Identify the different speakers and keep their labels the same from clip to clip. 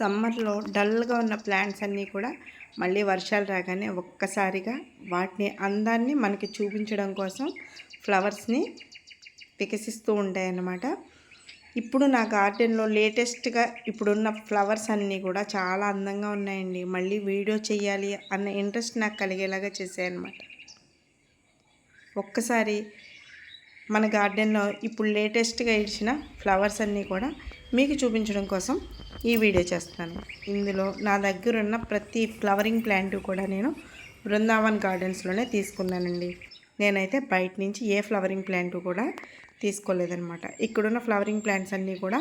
Speaker 1: సమ్మర్లో డల్గా ఉన్న ప్లాంట్స్ అన్నీ కూడా మళ్ళీ వర్షాలు రాగానే ఒక్కసారిగా వాటిని అందాన్ని మనకి చూపించడం కోసం ఫ్లవర్స్ని వికసిస్తూ ఉంటాయన్నమాట. ఇప్పుడు నా గార్డెన్లో లేటెస్ట్గా ఇప్పుడున్న ఫ్లవర్స్ అన్నీ కూడా చాలా అందంగా ఉన్నాయండి. మళ్ళీ వీడియో చేయాలి అన్న ఇంట్రెస్ట్ నాకు కలిగేలాగా చేశాయన్నమాట. ఒక్కసారి మన గార్డెన్లో ఇప్పుడు లేటెస్ట్గా ఇచ్చిన ఫ్లవర్స్ అన్నీ కూడా మీకు చూపించడం కోసం ఈ వీడియో చేస్తాను ఇందులో నా దగ్గర ఉన్న ప్రతి ఫ్లవరింగ్ ప్లాంట్ కూడా నేను బృందావన్ గార్డెన్స్లోనే తీసుకున్నానండి. నేనైతే బయట నుంచి ఏ ఫ్లవరింగ్ ప్లాంట్ కూడా తీసుకోలేదనమాట ఇక్కడున్న ఫ్లవరింగ్ ప్లాంట్స్ అన్నీ కూడా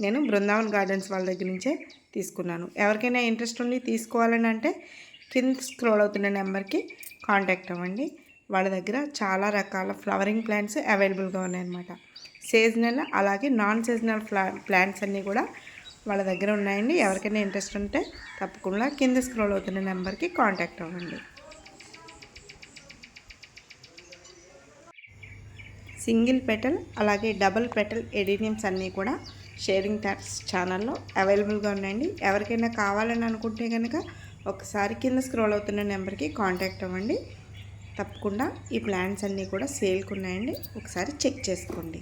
Speaker 1: నేను బృందావన్ గార్డెన్స్ వాళ్ళ దగ్గర నుంచే తీసుకున్నాను. ఎవరికైనా ఇంట్రెస్ట్ ఉండి తీసుకోవాలని అంటే కింద స్క్రోల్ అవుతున్న నెంబర్కి కాంటాక్ట్ అవ్వండి. వాళ్ళ దగ్గర చాలా రకాల ఫ్లవరింగ్ ప్లాంట్స్ అవైలబుల్గా ఉన్నాయన్నమాట. సీజనల్ అలాగే నాన్ సీజనల్ ఫ్లా ప్లాంట్స్ అన్నీ కూడా వాళ్ళ దగ్గర ఉన్నాయండి. ఎవరికైనా ఇంట్రెస్ట్ ఉంటే తప్పకుండా కింద స్క్రోల్ అవుతున్న నెంబర్కి కాంటాక్ట్ అవ్వండి. సింగిల్ పెటల్ అలాగే డబుల్ పెటల్ ఎడినియమ్స్ అన్నీ కూడా షేరింగ్ ట్యాక్స్ ఛానల్లో అవైలబుల్గా ఉన్నాయండి. ఎవరికైనా కావాలని అనుకుంటే కనుక ఒకసారి కింద స్క్రోల్ అవుతున్న నెంబర్కి కాంటాక్ట్ అవ్వండి. తప్పకుండా ఈ ప్లాన్స్ అన్నీ కూడా సేల్కి ఉన్నాయండి. ఒకసారి చెక్ చేసుకోండి.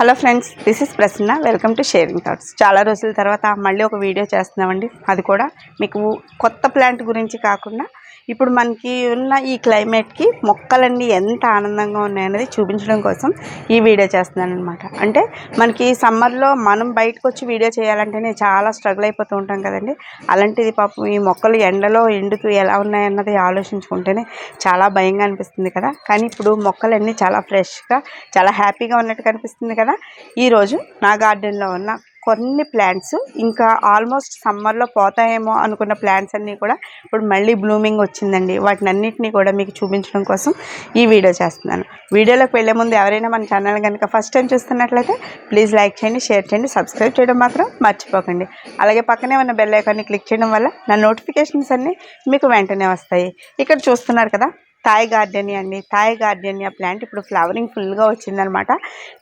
Speaker 1: Hello friends this is Prasanna. Welcome to sharing thoughts చాలా రోజుల తర్వాత మళ్ళీ ఒక వీడియో చేస్తున్నామండి. అది కూడా మీకు కొత్త ప్లాంట్ గురించి కాకుండా ఇప్పుడు మనకి ఉన్న ఈ క్లైమేట్కి మొక్కలన్నీ ఎంత ఆనందంగా ఉన్నాయనేది చూపించడం కోసం ఈ వీడియో చేస్తున్నాను అనమాట అంటే మనకి సమ్మర్లో మనం బయటకు వచ్చి వీడియో చేయాలంటేనే చాలా స్ట్రగుల్ అయిపోతూ ఉంటాం కదండి. అలాంటిది పాపం ఈ మొక్కలు ఎండలో ఎండుతూ ఎలా ఉన్నాయన్నది ఆలోచించుకుంటేనే చాలా భయంగా అనిపిస్తుంది కదా. కానీ ఇప్పుడు మొక్కలన్నీ చాలా ఫ్రెష్గా చాలా హ్యాపీగా ఉన్నట్టు కనిపిస్తుంది కదా. ఈరోజు నా గార్డెన్లో ఉన్న కొన్ని ప్లాంట్స్ ఇంకా ఆల్మోస్ట్ సమ్మర్లో పోతాయేమో అనుకున్న ప్లాంట్స్ అన్నీ కూడా ఇప్పుడు మళ్ళీ బ్లూమింగ్ వచ్చిందండి. వాటిని అన్నింటినీ కూడా మీకు చూపించడం కోసం ఈ వీడియో చేస్తున్నాను. వీడియోలోకి వెళ్ళే ముందు ఎవరైనా మన ఛానల్ కనుక ఫస్ట్ టైం చూస్తున్నట్లయితే ప్లీజ్ లైక్ చేయండి షేర్ చేయండి సబ్స్క్రైబ్ చేయడం మాత్రం మర్చిపోకండి. అలాగే పక్కనే ఉన్న బెల్ ఐకాన్ని క్లిక్ చేయడం వల్ల నా నోటిఫికేషన్స్ అన్నీ మీకు వెంటనే వస్తాయి. ఇక్కడ చూస్తున్నారు కదా థాయ్ గార్డెనియా అండి. థాయ్ గార్డెనియా ప్లాంట్ ఇప్పుడు ఫ్లవరింగ్ ఫుల్గా వచ్చిందనమాట.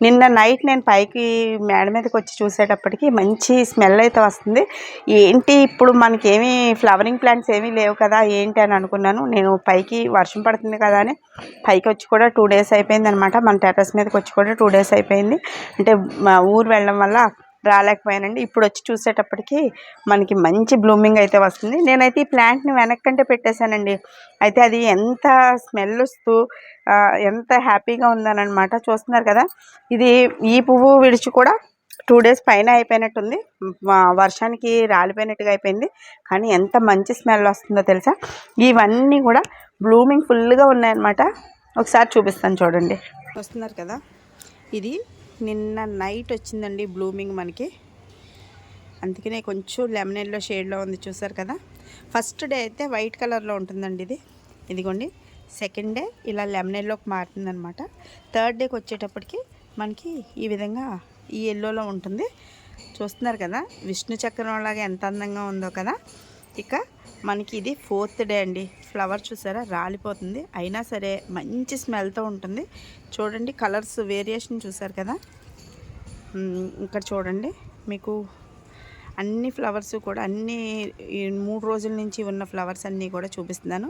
Speaker 1: నిన్న నైట్ నేను పైకి మేడ మీదకి వచ్చి చూసేటప్పటికి మంచి స్మెల్ అయితే వస్తుంది. ఏంటి ఇప్పుడు మనకేమీ ఫ్లవరింగ్ ప్లాంట్స్ ఏమీ లేవు కదా ఏంటి అని అనుకున్నాను. నేను పైకి వర్షం పడుతుంది కదా అని పైకి వచ్చి కూడా టూ డేస్ అయిపోయింది అనమాట మన టెరస్ మీదకి వచ్చి కూడా టూ డేస్ అయిపోయింది. అంటే మా ఊరు వెళ్ళడం వల్ల రాలేకపోయానండి. ఇప్పుడు వచ్చి చూసేటప్పటికి మనకి మంచి బ్లూమింగ్ అయితే వస్తుంది. నేనైతే ఈ ప్లాంట్ని వెనక్కంటే పెట్టేశానండి. అయితే అది ఎంత స్మెల్ వస్తూ ఎంత హ్యాపీగా ఉందనమాట. చూస్తున్నారు కదా ఇది ఈ పువ్వు విడిచి కూడా టూ డేస్ పైన అయిపోయినట్టుంది. వర్షానికి రాలిపోయినట్టుగా అయిపోయింది. కానీ ఎంత మంచి స్మెల్ వస్తుందో తెలుసా? ఇవన్నీ కూడా బ్లూమింగ్ ఫుల్గా ఉన్నాయన్నమాట. ఒకసారి చూపిస్తాను చూడండి. వస్తున్నారు కదా ఇది నిన్న నైట్ వచ్చిందండి బ్లూమింగ్ మనకి. అందుకనే కొంచెం లెమన్ ఎల్లో షేడ్లో ఉంది చూసారు కదా. ఫస్ట్ డే అయితే వైట్ కలర్లో ఉంటుందండి ఇది. ఇదిగోండి సెకండ్ డే ఇలా లెమన్ ఎల్లోకి మారుతుందనమాట థర్డ్ డేకి వచ్చేటప్పటికి మనకి ఈ విధంగా ఈ ఎల్లోలో ఉంటుంది. చూస్తున్నారు కదా విష్ణు చక్రం లాగా ఎంత అందంగా ఉందో కదా. ఇక మనకి ఇది ఫోర్త్ డే అండి. ఫ్లవర్ చూసారా? రాలిపోతుంది. అయినా సరే మంచి స్మెల్తో ఉంటుంది. చూడండి కలర్స్ వేరియేషన్ చూసారు కదా? ఇక్కడ చూడండి. మీకు అన్ని ఫ్లవర్స్ కూడా అన్ని మూడు రోజుల నుంచి ఉన్న ఫ్లవర్స్ అన్నీ కూడా చూపిస్తున్నాను.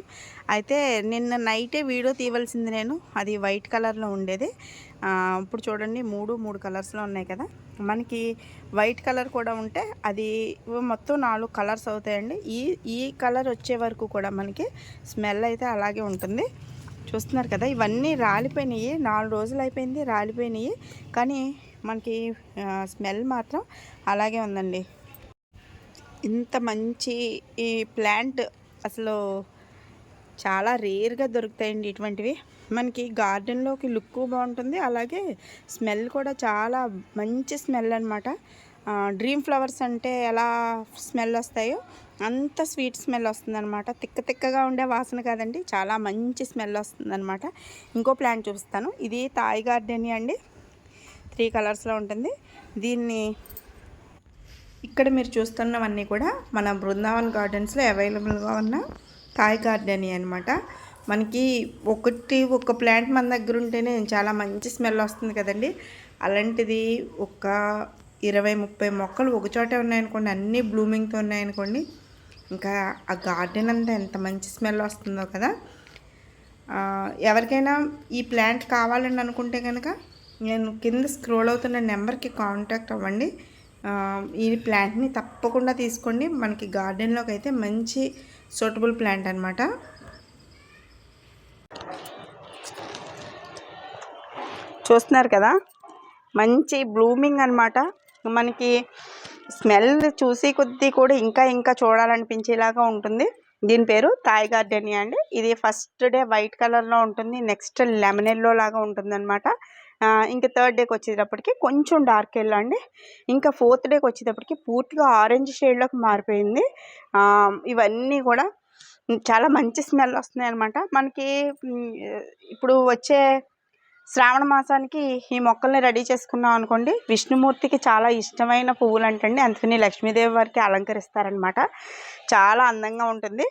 Speaker 1: అయితే నిన్న నైటే వీడియో తీయవలసింది నేను. అది వైట్ కలర్లో ఉండేది. ఇప్పుడు చూడండి మూడు మూడు కలర్స్లో ఉన్నాయి కదా. మనకి వైట్ కలర్ కూడా ఉంటే అది మొత్తం నాలుగు కలర్స్ అవుతాయండి. ఈ ఈ కలర్ వచ్చే వరకు కూడా మనకి స్మెల్ అయితే అలాగే ఉంటుంది. చూస్తున్నారు కదా ఇవన్నీ రాలిపోయినాయి. నాలుగు రోజులు అయిపోయింది రాలిపోయినాయి. కానీ మనకి స్మెల్ మాత్రం అలాగే ఉందండి. ఇంత మంచి ఈ ప్లాంట్ అసలు చాలా రేర్గా దొరుకుతాయండి ఇటువంటివి. మనకి గార్డెన్లోకి లుక్ బాగుంటుంది. అలాగే స్మెల్ కూడా చాలా మంచి స్మెల్ అనమాట డ్రీమ్ ఫ్లవర్స్ అంటే ఎలా స్మెల్ వస్తాయో అంత స్వీట్ స్మెల్ వస్తుందన్నమాట. తిక్క తిక్కగా ఉండే వాసన కాదండి చాలా మంచి స్మెల్ వస్తుందన్నమాట. ఇంకో ప్లాంట్ చూపిస్తాను. ఇది తాయి గార్డెన్ అండి. త్రీ కలర్స్లో ఉంటుంది. దీన్ని ఇక్కడ మీరు చూస్తున్నవన్నీ కూడా మన బృందావన్ గార్డెన్స్లో అవైలబుల్గా ఉన్న కాయ గార్డెన్ అనమాట మనకి ఒకటి ఒక ప్లాంట్ మన దగ్గర ఉంటేనే చాలా మంచి స్మెల్ వస్తుంది కదండి. అలాంటిది ఒక ఇరవై ముప్పై మొక్కలు ఒకచోటే ఉన్నాయనుకోండి అన్నీ బ్లూమింగ్తో ఉన్నాయనుకోండి ఇంకా ఆ గార్డెన్ అంతా ఎంత మంచి స్మెల్ వస్తుందో కదా. ఎవరికైనా ఈ ప్లాంట్ కావాలని అనుకుంటే కనుక నేను కింద స్క్రోల్ అవుతున్న నెంబర్కి కాంటాక్ట్ అవ్వండి. ఈ ప్లాంట్ని తప్పకుండా తీసుకోండి. మనకి గార్డెన్లోకి అయితే మంచి సూటబుల్ ప్లాంట్ అనమాట చూస్తున్నారు కదా? మంచి బ్లూమింగ్ అనమాట మనకి స్మెల్ చూసి కొద్దీ కూడా ఇంకా ఇంకా చూడాలనిపించేలాగా ఉంటుంది. దీని పేరు థాయ్ గార్డెనియా అండి. ఇది ఫస్ట్ డే వైట్ కలర్లో ఉంటుంది. నెక్స్ట్ లెమనెల్లో లాగా ఉంటుంది అనమాట ఇంకా థర్డ్ డేకి వచ్చేటప్పటికి కొంచెం డార్క్ ఎల్లో అండి. ఇంకా ఫోర్త్ డేకి వచ్చేటప్పటికి పూర్తిగా ఆరెంజ్ షేడ్లోకి మారిపోయింది. ఇవన్నీ కూడా చాలా మంచి స్మెల్ వస్తున్నాయి అనమాట మనకి ఇప్పుడు వచ్చే శ్రావణ మాసానికి ఈ మొక్కల్ని రెడీ చేసుకున్నాం అనుకోండి విష్ణుమూర్తికి చాలా ఇష్టమైన పువ్వులు అంటండి అందుకని లక్ష్మీదేవి వారికి అలంకరిస్తారనమాట చాలా అందంగా ఉంటుంది.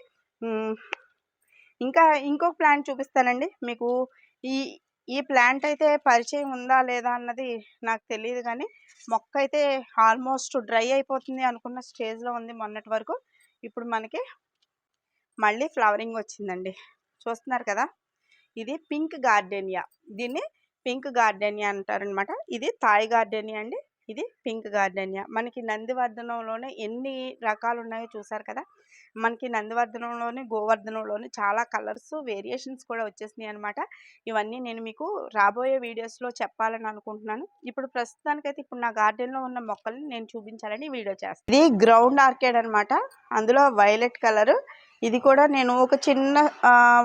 Speaker 1: ఇంకా ఇంకొక ప్లాంట్ చూపిస్తానండి. మీకు ఈ ఈ ప్లాంట్ అయితే పరిచయం ఉందా లేదా అన్నది నాకు తెలియదు కానీ మొక్క అయితే ఆల్మోస్ట్ డ్రై అయిపోతుంది అనుకున్న స్టేజ్లో ఉంది మొన్నటి వరకు. ఇప్పుడు మనకి మళ్ళీ ఫ్లవరింగ్ వచ్చిందండి. చూస్తున్నారు కదా? ఇది పింక్ గార్డెనియా. దీన్ని పింక్ గార్డెనియా అంటారనమాట ఇది థాయ్ గార్డెనియా అండి. ఇది పింక్ గార్డెనియా. మనకి నందివర్ధనంలోనే ఎన్ని రకాలు ఉన్నాయో చూసారు కదా? మనకి నందివర్ధనంలోని గోవర్ధనంలోని చాలా కలర్స్ వేరియేషన్స్ కూడా వచ్చేసినాయి అనమాట ఇవన్నీ నేను మీకు రాబోయే వీడియోస్లో చెప్పాలని అనుకుంటున్నాను. ఇప్పుడు ప్రస్తుతానికైతే ఇప్పుడు నా గార్డెన్లో ఉన్న మొక్కల్ని నేను చూపించాలని వీడియో చేస్తాను ఇది గ్రౌండ్ ఆర్కేడ్ అనమాట అందులో వైలెట్ కలర్ ఇది కూడా నేను ఒక చిన్న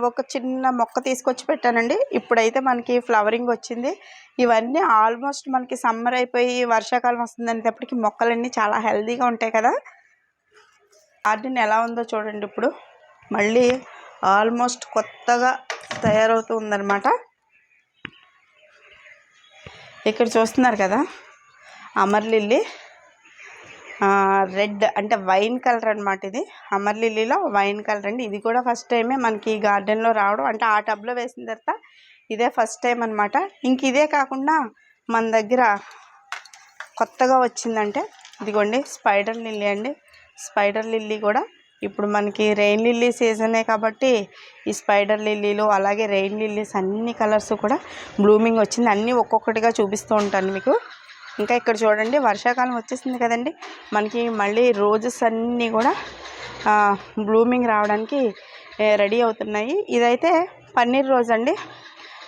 Speaker 1: ఒక చిన్న మొక్క తీసుకొచ్చి పెట్టానండి. ఇప్పుడైతే మనకి ఫ్లవరింగ్ వచ్చింది. ఇవన్నీ ఆల్మోస్ట్ మనకి సమ్మర్ అయిపోయి వర్షాకాలం వస్తుందనేటప్పటికి మొక్కలన్నీ చాలా హెల్తీగా ఉంటాయి కదా. గార్డెన్ ఎలా ఉందో చూడండి ఇప్పుడు. మళ్ళీ ఆల్మోస్ట్ కొత్తగా తయారవుతూ ఉందన్నమాట. ఇక్కడ చూస్తున్నారు కదా అమర్లిల్లి రెడ్ అంటే వైన్ కలర్ అనమాట ఇది. అమర్ లిల్లీలో వైన్ కలర్ అండి. ఇది కూడా ఫస్ట్ టైమే మనకి గార్డెన్లో రావడం. అంటే ఆ టబ్లో వేసిన తర్వాత ఇదే ఫస్ట్ టైం అనమాట ఇంక ఇదే కాకుండా మన దగ్గర కొత్తగా వచ్చిందంటే ఇదిగోండి స్పైడర్ లిల్లీ అండి. స్పైడర్ లిల్లీ కూడా ఇప్పుడు మనకి రెయిన్ లిల్లీ సీజనే కాబట్టి ఈ స్పైడర్ లిల్లీలు అలాగే రెయిన్ లిల్లీస్ అన్ని కలర్స్ కూడా బ్లూమింగ్ వచ్చింది. అన్నీ ఒక్కొక్కటిగా చూపిస్తూ ఉంటాను మీకు. ఇంకా ఇక్కడ చూడండి వర్షాకాలం వచ్చేసింది కదండి. మనకి మళ్ళీ రోజెస్ అన్నీ కూడా బ్లూమింగ్ రావడానికి రెడీ అవుతున్నాయి. ఇదైతే పన్నీర్ రోజ్ అండి.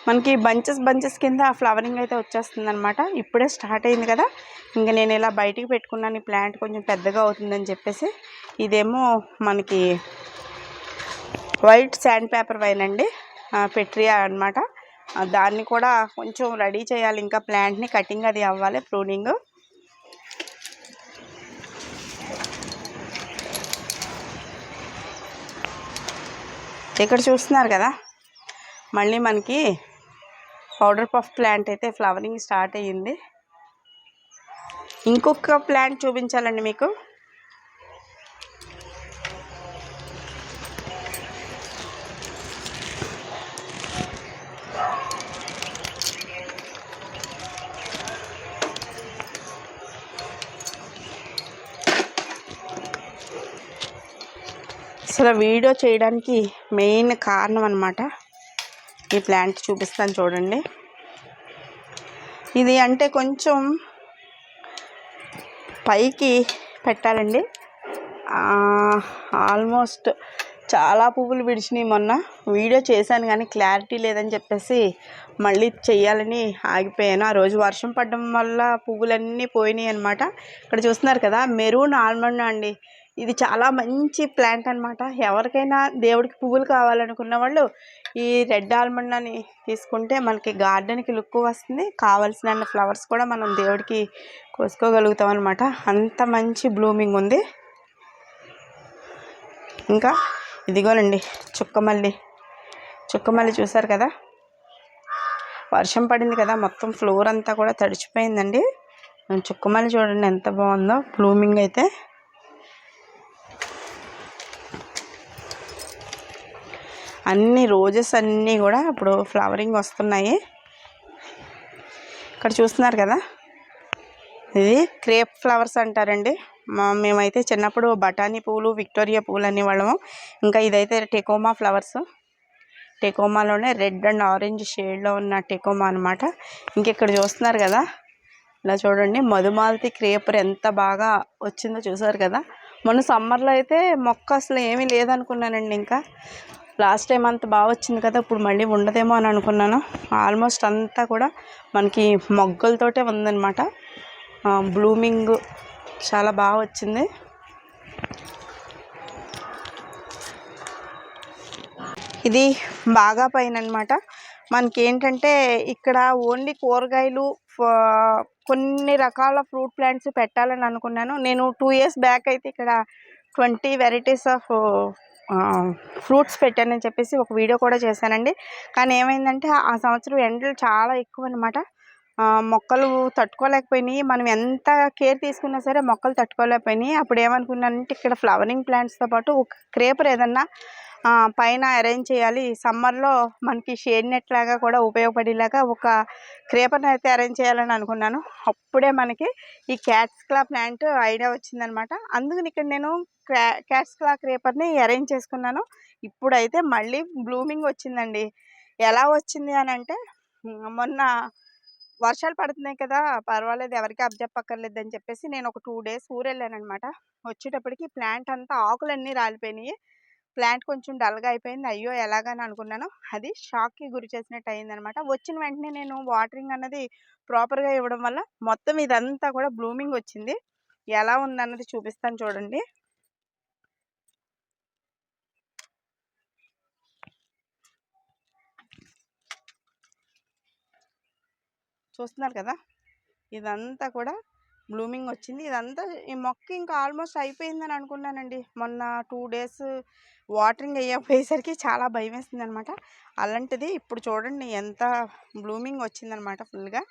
Speaker 1: మనకి బంచెస్ బంచెస్ కింద ఫ్లవరింగ్ అయితే వచ్చేస్తుంది అనమాట ఇప్పుడే స్టార్ట్ అయింది కదా. ఇంకా నేను ఇలా బయటికి పెట్టుకున్నాను. ఈ ప్లాంట్ కొంచెం పెద్దగా అవుతుందని చెప్పేసి. ఇదేమో మనకి వైట్ శాండ్ పేపర్ వైన్ అండి. పెట్రియా అనమాట దాన్ని కూడా కొంచెం రెడీ చేయాలి. ఇంకా ప్లాంట్ని కటింగ్ అది అవ్వాలి ప్రూనింగ్. ఇక్కడ చూస్తున్నారు కదా మళ్ళీ మనకి పౌడర్ పఫ్ ప్లాంట్ అయితే ఫ్లవరింగ్ స్టార్ట్ అయ్యింది. ఇంకొక ప్లాంట్ చూపించాలండి మీకు. అసలు వీడియో చేయడానికి మెయిన్ కారణం అనమాట ఈ ప్లాంట్ చూపిస్తాను చూడండి. ఇది అంటే కొంచెం పైకి పెట్టాలండి ఆల్మోస్ట్ చాలా పువ్వులు విడిచినాయి మొన్న. వీడియో చేశాను కానీ క్లారిటీ లేదని చెప్పేసి మళ్ళీ చేయాలని ఆగిపోయాను. ఆ రోజు వర్షం పడడం వల్ల పువ్వులన్నీ పోయినాయి అనమాట ఇక్కడ చూస్తున్నారు కదా మెరూన్ ఆల్మండ్ అండి. ఇది చాలా మంచి ప్లాంట్ అన్నమాట. ఎవరికైనా దేవుడికి పువ్వులు కావాలనుకున్న వాళ్ళు ఈ రెడ్ ఆల్మండ్ అని తీసుకుంటే మనకి గార్డెన్కి లుక్ వస్తుంది. కావాల్సిన ఫ్లవర్స్ కూడా మనం దేవుడికి కోసుకోగలుగుతాం అనమాట అంత మంచి బ్లూమింగ్ ఉంది. ఇంకా ఇదిగోనండి చుక్కమల్లి చుక్కమల్లి చూసారు కదా? వర్షం పడింది కదా మొత్తం ఫ్లోర్ అంతా కూడా తడిచిపోయిందండి. చుక్కమల్లి చూడండి ఎంత బాగుందో బ్లూమింగ్ అయితే. అన్ని రోజెస్ అన్నీ కూడా ఇప్పుడు ఫ్లవరింగ్ వస్తున్నాయి. ఇక్కడ చూస్తున్నారు కదా? ఇది క్రేప్ ఫ్లవర్స్ అంటారండి. మా మేమైతే చిన్నప్పుడు బఠానీ పువ్వులు విక్టోరియా పువ్వులు అనేవాళ్ళము ఇంకా ఇదైతే టెకోమా ఫ్లవర్స్. టెకోమాలోనే రెడ్ అండ్ ఆరెంజ్ షేడ్లో ఉన్న టెకోమా అనమాట ఇంకెక్కడ చూస్తున్నారు కదా? ఇలా చూడండి మధుమాలతి క్రేపర్ ఎంత బాగా వచ్చిందో చూసారు కదా? మొన్న సమ్మర్లో అయితే మొక్క అసలు ఏమీ లేదనుకున్నానండి ఇంకా. లాస్ట్ టైం అంత బాగా వచ్చింది కదా ఇప్పుడు మళ్ళీ ఉండదేమో అని అనుకున్నాను. ఆల్మోస్ట్ అంతా కూడా మనకి మొగ్గలతోటే ఉందన్నమాట. బ్లూమింగ్ చాలా బాగా వచ్చింది. ఇది బాగా పైన అనమాట మనకి ఏంటంటే ఇక్కడ ఓన్లీ కూరగాయలు కొన్ని రకాల ఫ్రూట్ ప్లాంట్స్ పెట్టాలని అనుకున్నాను. నేను టూ ఇయర్స్ బ్యాక్ అయితే ఇక్కడ ట్వంటీ వెరైటీస్ ఆఫ్ ఫ్రూట్స్ పెట్టానని చెప్పేసి ఒక వీడియో కూడా చేశానండి. కానీ ఏమైందంటే ఆ సంవత్సరం ఎండలు చాలా ఎక్కువ అనమాట మొక్కలు తట్టుకోలేకపోయినాయి. మనం ఎంత కేర్ తీసుకున్నా సరే మొక్కలు తట్టుకోలేకపోయినాయి. అప్పుడు ఏమనుకున్నానంటే ఇక్కడ ఫ్లవరింగ్ ప్లాంట్స్తో పాటు ఒక క్రేపర్ ఏదన్నా పైన అరేంజ్ చేయాలి. సమ్మర్లో మనకి షేడ్ నెట్ లాగా కూడా ఉపయోగపడేలాగా ఒక క్రేపర్ని అయితే అరేంజ్ చేయాలని అనుకున్నాను. అప్పుడే మనకి ఈ క్యాట్స్ క్లా ప్లాంట్ ఐడియా వచ్చిందనమాట. అందుకని ఇక్కడ నేను క్యాట్స్ క్లా క్రేపర్ని అరేంజ్ చేసుకున్నాను. ఇప్పుడైతే మళ్ళీ బ్లూమింగ్ వచ్చిందండి. ఎలా వచ్చింది అని అంటే మొన్న వర్షాలు పడుతున్నాయి కదా పర్వాలేదు ఎవరికి అబ్జెప్పక్కర్లేదు అని చెప్పేసి నేను ఒక టూ డేస్ ఊరెళ్ళాను అనమాట వచ్చేటప్పటికి ప్లాంట్ అంతా ఆకులన్నీ రాలిపోయినాయి. ప్లాంట్ కొంచెం డల్గా అయిపోయింది. అయ్యో! ఎలాగని అనుకున్నాను. అది షాక్కి గురి చేసినట్టు అయిందనమాట. వచ్చిన వెంటనే నేను వాటరింగ్ అన్నది ప్రాపర్గా ఇవ్వడం వల్ల మొత్తం ఇదంతా కూడా బ్లూమింగ్ వచ్చింది. ఎలా ఉందన్నది చూపిస్తాను చూడండి. చూస్తున్నారు కదా? ఇదంతా కూడా బ్లూమింగ్ వచ్చింది. ఇదంతా ఈ మొక్క ఇంకా ఆల్మోస్ట్ అయిపోయిందని అనుకున్నానండి. మొన్న టూ డేస్ వాటరింగ్ వేయకపోయేసరికి చాలా భయం వేసింది అనమాట అలాంటిది ఇప్పుడు చూడండి ఎంత బ్లూమింగ్ వచ్చిందనమాట ఫుల్గా.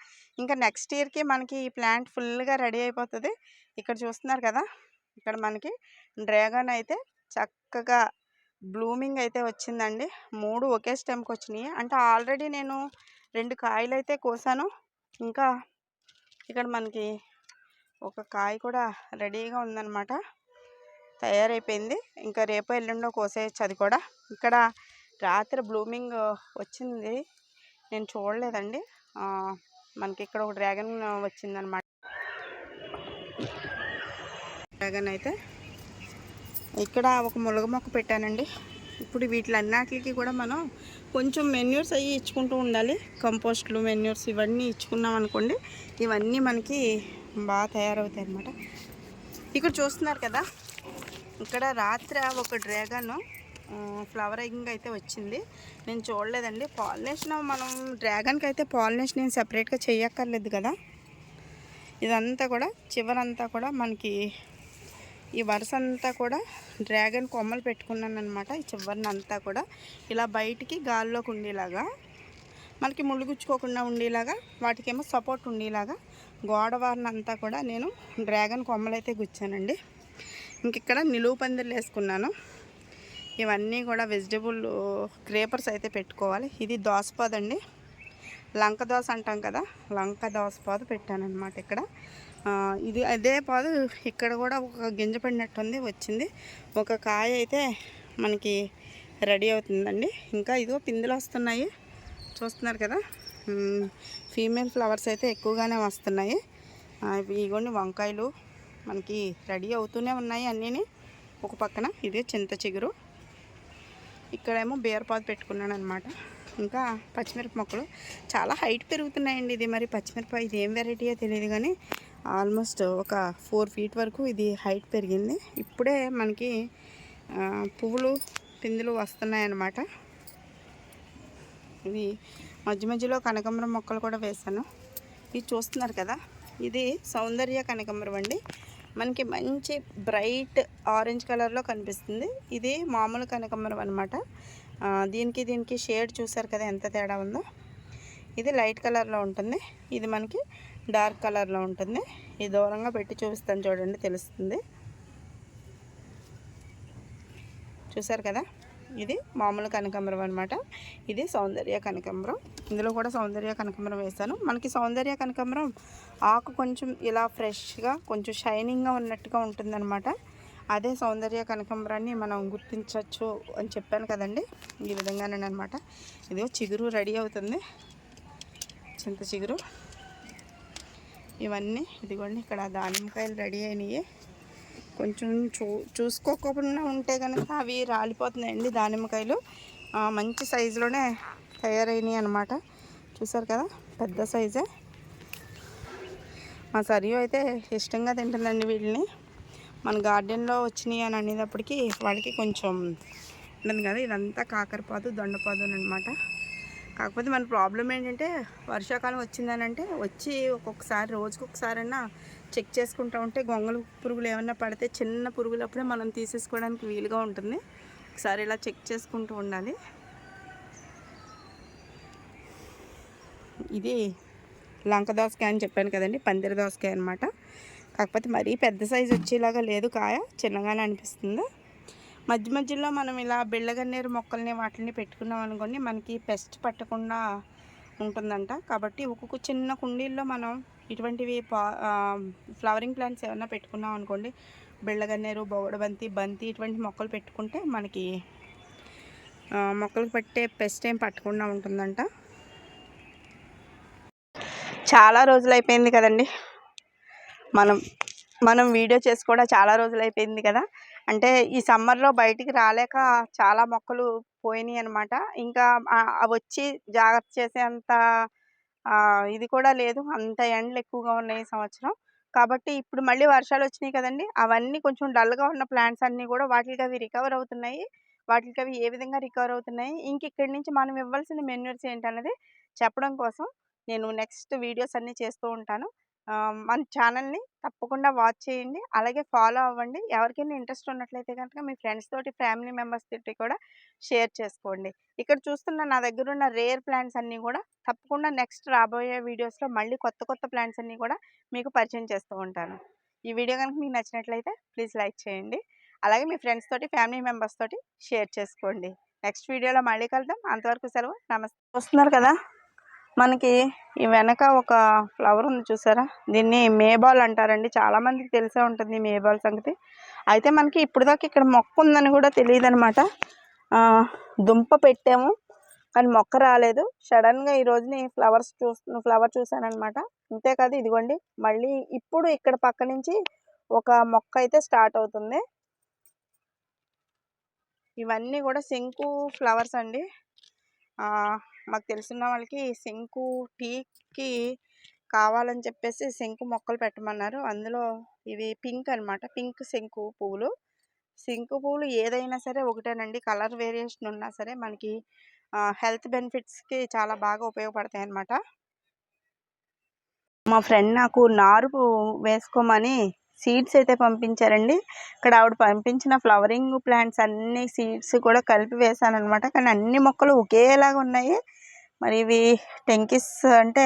Speaker 1: ఇంకా నెక్స్ట్ ఇయర్కి మనకి ఈ ప్లాంట్ ఫుల్గా రెడీ అయిపోతుంది. ఇక్కడ చూస్తున్నారు కదా ఇక్కడ మనకి డ్రాగన్ అయితే చక్కగా బ్లూమింగ్ అయితే వచ్చిందండి. మూడు ఒకే స్టెమ్కి వచ్చినాయి. అంటే ఆల్రెడీ నేను రెండు కాయలు అయితే కోసాను. ఇంకా ఇక్కడ మనకి ఒక కాయ కూడా రెడీగా ఉందన్నమాట. తయారైపోయింది. ఇంకా రేపు ఎల్లుండో కోసేయచ్చు అది కూడా. ఇక్కడ రాత్రి బ్లూమింగ్ వచ్చింది. నేను చూడలేదండి. మనకి ఇక్కడ ఒక డ్రాగన్ వచ్చిందనమాట డ్రాగన్ అయితే ఇక్కడ ఒక ములగ మొక్క పెట్టానండి. ఇప్పుడు వీటిలన్నిటికి కూడా మనం కొంచెం మెన్యూర్స్ అవి ఇచ్చుకుంటూ ఉండాలి. కంపోస్ట్లు మెన్యూర్స్ ఇవన్నీ ఇచ్చుకున్నాం అనుకోండి ఇవన్నీ మనకి బాగా తయారవుతాయి అన్నమాట ఇక్కడ చూస్తున్నారు కదా ఇక్కడ రాత్రి ఒక డ్రాగన్ ఫ్లవరింగ్ అయితే వచ్చింది. నేను చూడలేదండి. పాలినేషన్ మనం డ్రాగన్కి అయితే పాలినేషన్ నేను సపరేట్గా చేయక్కర్లేదు కదా. ఇదంతా కూడా చివరంతా కూడా మనకి ఈ వరుస అంతా కూడా డ్రాగన్ కొమ్మలు పెట్టుకున్నాను అనమాట ఈ చివరిని అంతా కూడా ఇలా బయటికి గాల్లోకి ఉండేలాగా మనకి ముళ్ళుగుచ్చుకోకుండా ఉండేలాగా వాటికేమో సపోర్ట్ ఉండేలాగా గోడ వారిని అంతా కూడా నేను డ్రాగన్ కొమ్మలు అయితే గుచ్చానండి. ఇంక ఇక్కడ నిలువు పందిర్లు వేసుకున్నాను. ఇవన్నీ కూడా వెజిటబుల్ క్రేపర్స్ అయితే పెట్టుకోవాలి. ఇది దోసపాదండి. లంక దోస అంటాం కదా లంక దోస పాదు పెట్టాను అనమాట ఇక్కడ ఇది అదే పాదు ఇక్కడ కూడా ఒక గింజ పడినట్టుంది వచ్చింది. ఒక కాయ అయితే మనకి రెడీ అవుతుందండి. ఇంకా ఇదిగో పిందులు వస్తున్నాయి. చూస్తున్నారు కదా? ఫీమేల్ ఫ్లవర్స్ అయితే ఎక్కువగానే వస్తున్నాయి. ఇగోండి వంకాయలు మనకి రెడీ అవుతూనే ఉన్నాయి అన్నీ ఒక పక్కన ఇదే చింత చిగురు. ఇక్కడేమో బీరపాదు పెట్టుకున్నాను అనమాట ఇంకా పచ్చిమిరప మొక్కలు. చాలా హైట్ పెరుగుతున్నాయండి ఇది మరి. పచ్చిమిరప ఇది ఏం వెరైటీయో తెలియదు కానీ ఆల్మోస్ట్ ఒక ఫోర్ ఫీట్ వరకు ఇది హైట్ పెరిగింది. ఇప్పుడే మనకి పువ్వులు పిందులు వస్తున్నాయి అన్నమాట ఇవి మధ్య మధ్యలో కనకాంబరం మొక్కలు కూడా వేశాను. ఇది చూస్తున్నారు కదా? ఇది సౌందర్య కనకాంబరం అండి. మనకి మంచి బ్రైట్ ఆరెంజ్ కలర్లో కనిపిస్తుంది. ఇది మామూలు కనకాంబరం అనమాట దీనికి దీనికి షేడ్ చూసారు కదా ఎంత తేడా ఉందో? ఇది లైట్ కలర్లో ఉంటుంది. ఇది మనకి డార్క్ కలర్లో ఉంటుంది. ఈ దూరంగా పెట్టి చూపిస్తాను చూడండి తెలుస్తుంది. చూసారు కదా? ఇది మామూలు కనకాంబరం అనమాట ఇది సౌందర్య కనకాంబరం. ఇందులో కూడా సౌందర్య కనకాంబరం వేస్తాను. మనకి సౌందర్య కనకాంబరం ఆకు కొంచెం ఇలా ఫ్రెష్గా కొంచెం షైనింగ్గా ఉన్నట్టుగా ఉంటుందన్నమాట. అదే సౌందర్య కనకాంబరాన్ని మనం గుర్తించవచ్చు అని చెప్పాను కదండి. ఈ విధంగానేనమాట ఇదిగో చిగురు రెడీ అవుతుంది. చింత చిగురు. ఇవన్నీ ఇదిగోండి ఇక్కడ దానిమ్మకాయలు రెడీ అయినాయి. కొంచెం చూ చూసుకోకుండా ఉంటే కనుక అవి రాలిపోతున్నాయండి దానిమ్మకాయలు. మంచి సైజులోనే తయారైనాయి అనమాట చూసారు కదా పెద్ద సైజే. మా సరియు అయితే ఇష్టంగా తింటుందండి వీటిని. మన గార్డెన్లో వచ్చినాయి అని అనేటప్పటికి వాళ్ళకి కొంచెం ఉంటుంది కదా ఇదంతా కాకరపాదు దొండపాదు అనమాట కాకపోతే మన ప్రాబ్లం ఏంటంటే వర్షాకాలం వచ్చిందనంటే వచ్చి ఒక్కొక్కసారి రోజుకొకసారైనా చెక్ చేసుకుంటూ ఉంటే గొంగళి పురుగులు ఏమైనా పడితే చిన్న పురుగులప్పుడే మనం తీసేసుకోవడానికి వీలుగా ఉంటుంది. ఒకసారి ఇలా చెక్ చేసుకుంటూ ఉండాలి. ఇది లంక దోసకాయ అని చెప్పాను కదండి పందిరి దోసకాయ అనమాట కాకపోతే మరీ పెద్ద సైజు వచ్చేలాగా లేదు కాయ చిన్నగానే అనిపిస్తుంది. మధ్య మధ్యలో మనం ఇలా బిళ్ళగన్నేరు మొక్కల్ని వాటిని పెట్టుకున్నాం అనుకోండి మనకి పెస్ట్ పట్టకుండా ఉంటుందంట. కాబట్టి ఒక్కొక్క చిన్న కుండీల్లో మనం ఇటువంటివి పా ఫ్లవరింగ్ ప్లాంట్స్ ఏమైనా పెట్టుకున్నాం అనుకోండి బిళ్ళగన్నేరు బొగడబంతి బంతి ఇటువంటి మొక్కలు పెట్టుకుంటే మనకి మొక్కలు మొక్కలకు పట్టే పెస్ట్ ఏం పట్టకుండా ఉంటుందంట. చాలా రోజులు అయిపోయింది కదండి. మనం మనం వీడియో చేసి కూడా చాలా రోజులు అయిపోయింది కదా. అంటే ఈ సమ్మర్లో బయటికి రాలేక చాలా మొక్కలు పోయినాయి అనమాట ఇంకా అవి వచ్చి జాగ్రత్త చేసేంత ఇది కూడా లేదు. అంత ఎండలు ఎక్కువగా ఉన్నాయి సంవత్సరం. కాబట్టి ఇప్పుడు మళ్ళీ వర్షాలు వచ్చినాయి కదండి అవన్నీ కొంచెం డల్గా ఉన్న ప్లాంట్స్ అన్నీ కూడా వాటికి అవి రికవర్ అవుతున్నాయి. వాటికి అవి ఏ విధంగా రికవర్ అవుతున్నాయి? ఇంక ఇక్కడి నుంచి మనం ఇవ్వాల్సిన మెన్యూర్స్ ఏంటన్నది చెప్పడం కోసం నేను నెక్స్ట్ వీడియోస్ అన్నీ చేస్తూ ఉంటాను. మన ఛానల్ని తప్పకుండా వాచ్ చేయండి. అలాగే ఫాలో అవ్వండి. ఎవరికైనా ఇంట్రెస్ట్ ఉన్నట్లయితే కనుక మీ ఫ్రెండ్స్ తోటి ఫ్యామిలీ మెంబర్స్ తోటి కూడా షేర్ చేసుకోండి. ఇక్కడ చూస్తున్న నా దగ్గర ఉన్న రేర్ ప్లాంట్స్ అన్నీ కూడా తప్పకుండా నెక్స్ట్ రాబోయే వీడియోస్లో మళ్ళీ కొత్త కొత్త ప్లాంట్స్ అన్నీ కూడా మీకు పరిచయం చేస్తూ ఉంటాను. ఈ వీడియో కనుక మీకు నచ్చినట్లయితే ప్లీజ్ లైక్ చేయండి. అలాగే మీ ఫ్రెండ్స్ తోటి ఫ్యామిలీ మెంబర్స్ తోటి షేర్ చేసుకోండి. నెక్స్ట్ వీడియోలో మళ్ళీ కలుద్దాం. అంతవరకు సెలవు. నమస్తే. వస్తున్నారు కదా? మనకి ఈ వెనక ఒక ఫ్లవర్ ఉంది చూసారా? దీన్ని మేబాల్ అంటారండి. చాలామందికి తెలిసే ఉంటుంది ఈ మేబాల్ సంగతి. అయితే మనకి ఇప్పుడు దాకా ఇక్కడ మొక్క ఉందని కూడా తెలియదు అనమాట దుంప పెట్టాము కానీ మొక్క రాలేదు. సడన్గా ఈ రోజుని ఫ్లవర్స్ చూస్ ఫ్లవర్ చూసానమాట అంతేకాదు ఇదిగోండి మళ్ళీ ఇప్పుడు ఇక్కడ పక్క నుంచి ఒక మొక్క అయితే స్టార్ట్ అవుతుంది. ఇవన్నీ కూడా శంకు ఫ్లవర్స్ అండి. మాకు తెలిసిన వాళ్ళకి శంకు టీకి కావాలని చెప్పేసి శంకు మొక్కలు పెట్టమన్నారు. అందులో ఇవి పింక్ అన్నమాట. పింక్ శంకు పువ్వులు. శంకు పువ్వులు ఏదైనా సరే ఒకటేనండి. కలర్ వేరియేషన్ ఉన్నా సరే మనకి హెల్త్ బెనిఫిట్స్కి చాలా బాగా ఉపయోగపడతాయి అన్నమాట. మా ఫ్రెండ్ నాకు నారు వేసుకోమని సీడ్స్ అయితే పంపించారండి. ఇక్కడ ఆవిడ పంపించిన ఫ్లవరింగ్ ప్లాంట్స్ అన్ని సీడ్స్ కూడా కలిపి వేసాను అనమాట కానీ అన్ని మొక్కలు ఒకేలాగా ఉన్నాయి. మరి ఇవి టెంకిస్ అంటే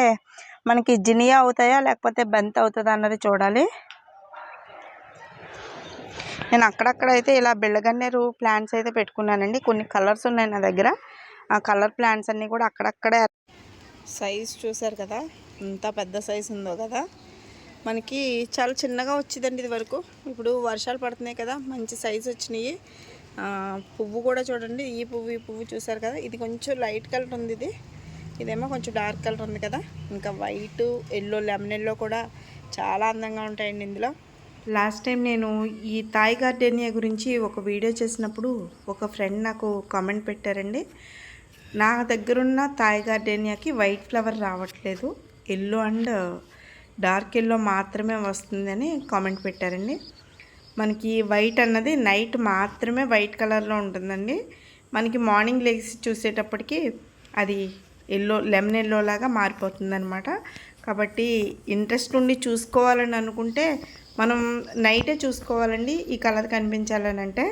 Speaker 1: మనకి జినియా అవుతాయా లేకపోతే బంత్ అవుతుందా అన్నది చూడాలి. నేను అక్కడక్కడ అయితే ఇలా బిళ్ళగన్నేరు ప్లాంట్స్ అయితే పెట్టుకున్నానండి. కొన్ని కలర్స్ ఉన్నాయి నా దగ్గర. ఆ కలర్ ప్లాంట్స్ అన్నీ కూడా అక్కడక్కడే. సైజ్ చూసారు కదా? ఎంత పెద్ద సైజ్ ఉందో కదా? మనకి చాలా చిన్నగా వచ్చిందండి ఇది వరకు. ఇప్పుడు వర్షాలు పడుతున్నాయి కదా మంచి సైజు వచ్చినాయి. పువ్వు కూడా చూడండి ఈ పువ్వు ఈ పువ్వు చూసారు కదా? ఇది కొంచెం లైట్ కలర్ ఉంది ఇది. ఇదేమో కొంచెం డార్క్ కలర్ ఉంది కదా? ఇంకా వైట్ ఎల్లో లెమన్ ఎల్లో కూడా చాలా అందంగా ఉంటాయండి ఇందులో. లాస్ట్ టైం నేను ఈ థాయ్ గార్డెనియా గురించి ఒక వీడియో చేసినప్పుడు ఒక ఫ్రెండ్ నాకు కామెంట్ పెట్టారండి. నా దగ్గరున్న థాయ్ గార్డెనియాకి వైట్ ఫ్లవర్ రావట్లేదు. ఎల్లో అండ్ డార్క్ ఎల్లో మాత్రమే వస్తుందని కామెంట్ పెట్టారండి. మనకి వైట్ అన్నది నైట్ మాత్రమే వైట్ కలర్లో ఉంటుందండి. మనకి మార్నింగ్ లెగ్స్ చూసేటప్పటికి అది ఎల్లో లెమన్ ఎల్లో లాగా మారిపోతుందనమాట కాబట్టి ఇంట్రెస్ట్ ఉండి చూసుకోవాలని అనుకుంటే మనం నైటే చూసుకోవాలండి. ఈ కలర్ కనిపించాలని అంటే